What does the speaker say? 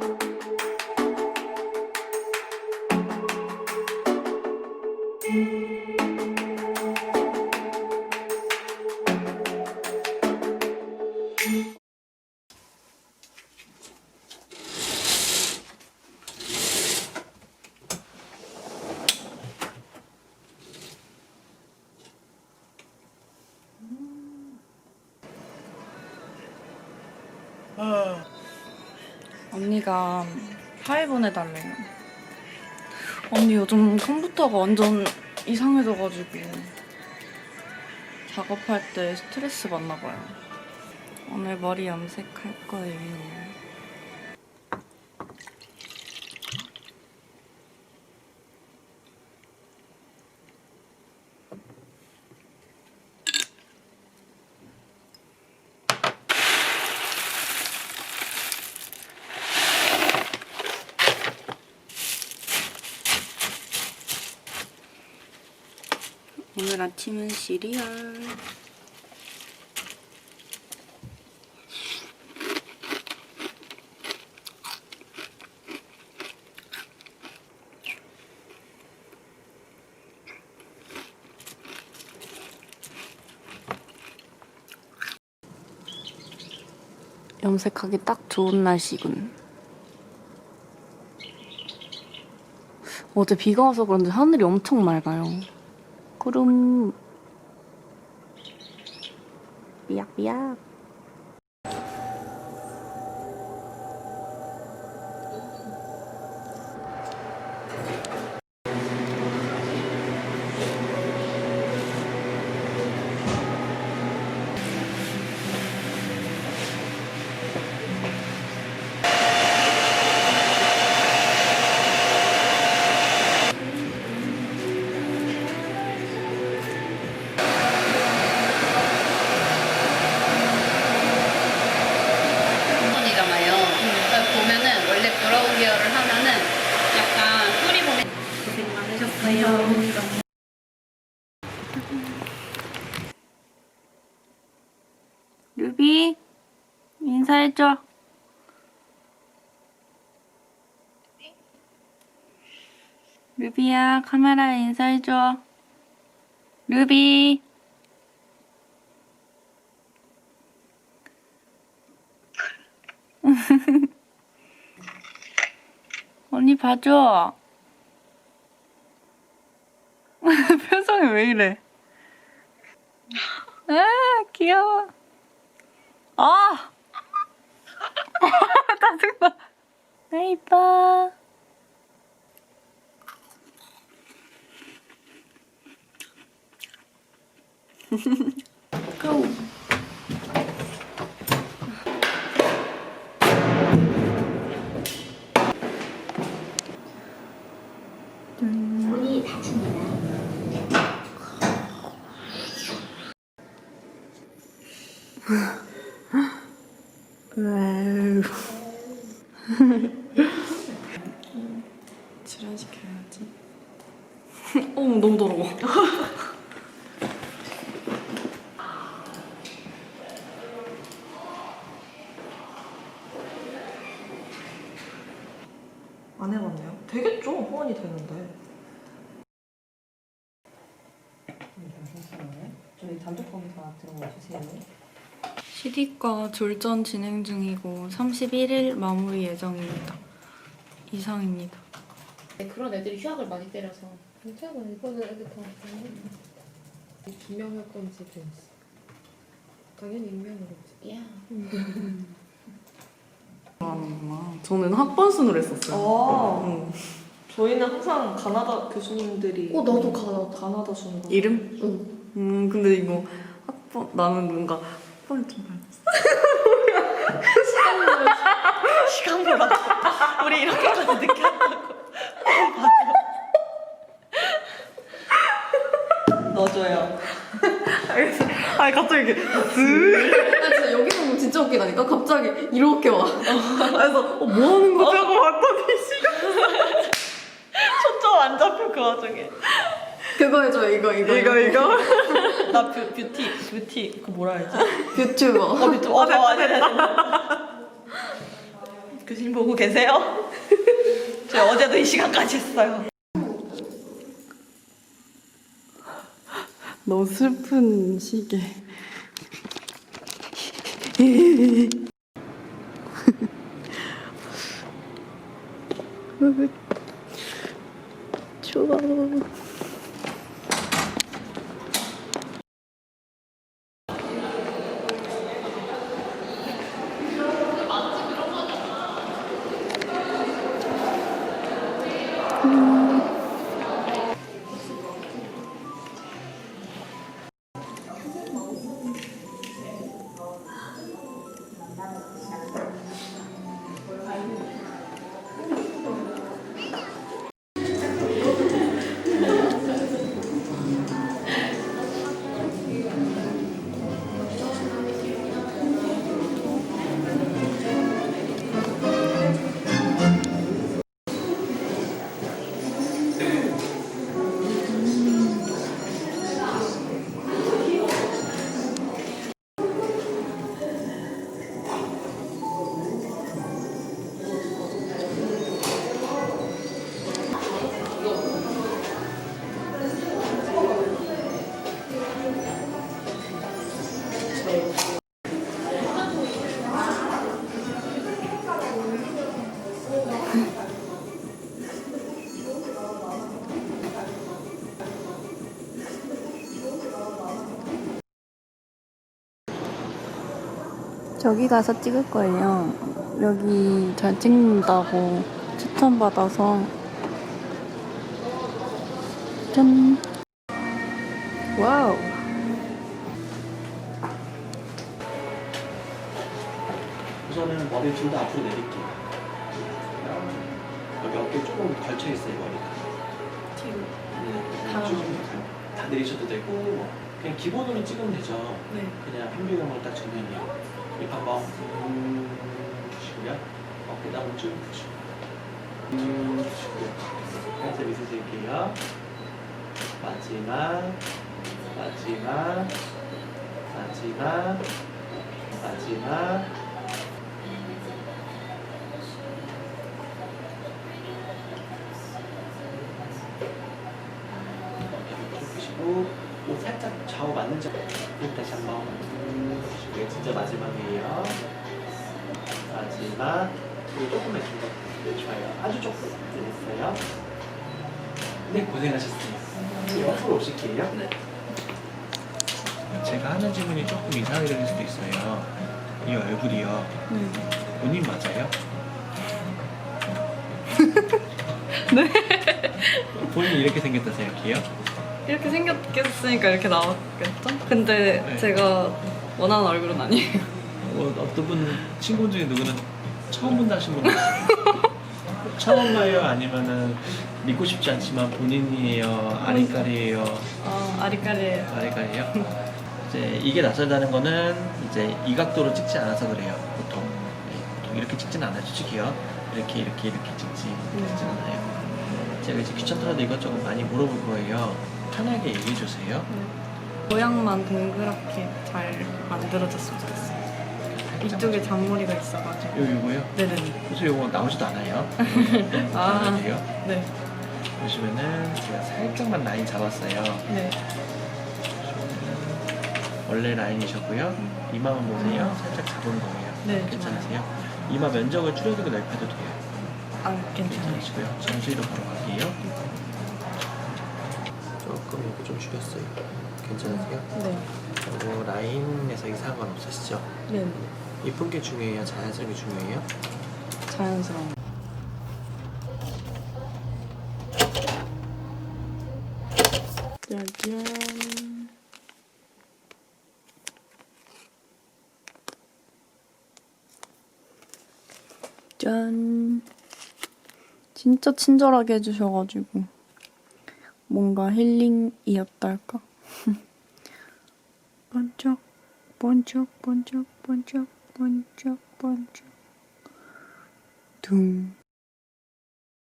thank you 언니가 파일 보내달래요. 언니 요즘 컴퓨터가 완전 이상해져가지고 작업할 때 스트레스 받나 봐요. 오늘 머리 염색할 거예요. 오늘 아침은 시리얼. 염색하기 딱 좋은 날씨군. 어제 비가 와서 그런지 하늘이 엄청 맑아요. 구름. 삐약삐약 이잖아요. 그러니까 보면은 계열을 하면은 약간 뿌리 보내 고생 많으셨어요. 루비 인사해줘. 루비야 카메라에 인사해줘. 루비 봐줘 표정이 왜 이래 아 귀여워 아! 짜증나. 아, 이뻐. 고! 와우. 출연시켜야지. 어머, 너무 더러워. 안 해봤네요. 되겠죠? 호환이 되는데. 저희 단독 검사 들어가 주세요. CD과 졸전 진행 중이고 31일 마무리 예정입니다. 이상입니다. 네, 그런 애들이 휴학을 많이 때려서 괜찮아 이거는 애들 다 김명할 건지 벤지 당연히 익명이겠지 야 아, 저는 학번 순으로 했었어요. 아, 응. 저희는 항상 가나다 교수님들이. 어, 나도 가나다. 가나다 거. 이름? 응. 음, 근데 이거 학번, 나는 뭔가 좀 닮았어. 시간 보라. 우리 이렇게까지 늦게 한다고. 넣어줘요. 아니, 갑자기 이렇게, 쓱. 나 진짜 여기 보면 진짜 웃기다니까 갑자기 이렇게 와 그래서, 어, 뭐 하는 거지? 하고 봤더니 시간. 초점 안 잡혀 그 와중에. 그거 해줘 이거 이거 이거, 이거. 나 뷰, 뷰티, 뷰티 그 뭐라 해야지? 어, 뷰티. 어, 어, 됐다, 됐다. 교수님 보고 계세요? 저 어제도 이 시간까지 했어요. 너무 슬픈 시계. 좋 아. 저기 가서 찍을 거예요. 여기 잘 찍는다고 추천받아서 짠. 와우. 우선은 머리 둘다 앞으로 내릴게요. 여기 어깨 조금 걸쳐 있어요 머리가. 네, 쭉다 내리셔도 되고 뭐 그냥 기본으로 찍으면 되죠. 네. 그냥 평균형을 딱 정면이요. 입 한번 음 주시고요. 어깨 한번 쭉 주시고 음 주시고요. 미소 지을게요. 마지막 마지막 마지막 마지막 맞는 척쭉 다시 한번 음, 주시고요. 진짜 마지막이에요. 마지막 그리고 조금만 긴 거. 네, 좋아요. 아주 조금 됐어요. 네, 고생하셨습니다. 옆으로 오실게요. 네. 제가 하는 질문이 조금 이상하게 들릴 수도 있어요. 이 얼굴이요. 본인 맞아요? 네. 본인이 이렇게 생겼다 생각해요? 이렇게 생겼겠으니까 이렇게 나왔겠죠? 근데 네. 제가 원하는 얼굴은 아니에요. 어, 어떤 분 친구 중에 누구는 처음 본다 하신 분. 처음 봐요? 아니면은 믿고 싶지 않지만 본인이에요? 아리까리예요? 아, 아리까리예요. 아리까리요? 이제 이게 낯설다는 거는 이제 이 각도로 찍지 않아서 그래요. 보통 네, 보통 이렇게 찍진 않아요. 솔직히요. 이렇게 이렇게 이렇게 찍지 찍진 않아요. 제가 이제 귀찮더라도 이것저것 많이 물어볼 거예요. 편하게 얘기해 주세요. 모양만 동그랗게 잘 만들어졌으면 좋겠어요. 이쪽에 잔머리가 있어가지고. 요 요거요? 네네네. 그래서 요거 나오지도 않아요. 아. 아. 돼요? 네. 보시면은 제가 살짝만 라인 잡았어요. 네. 원래 라인이셨고요. 이마만 보세요. 살짝 잡은 거예요. 네, 괜찮으세요? 이마 면적을 줄여주고 넓혀도 돼요. 아, 괜찮아요. 괜찮으시고요. 정수리로 바로 갈게요. 이렇게 좀 줄였어요. 괜찮으세요? 네. 그리고 라인에서 이상한 건 없으시죠? 네. 이쁜 게 중요해요? 자연스러운 게 중요해요? 자연스러운. 짜잔. 짠. 진짜 친절하게 해주셔가지고 뭔가 힐링이었달까? 번쩍, 번쩍, 번쩍, 번쩍, 번쩍, 번쩍. 둥.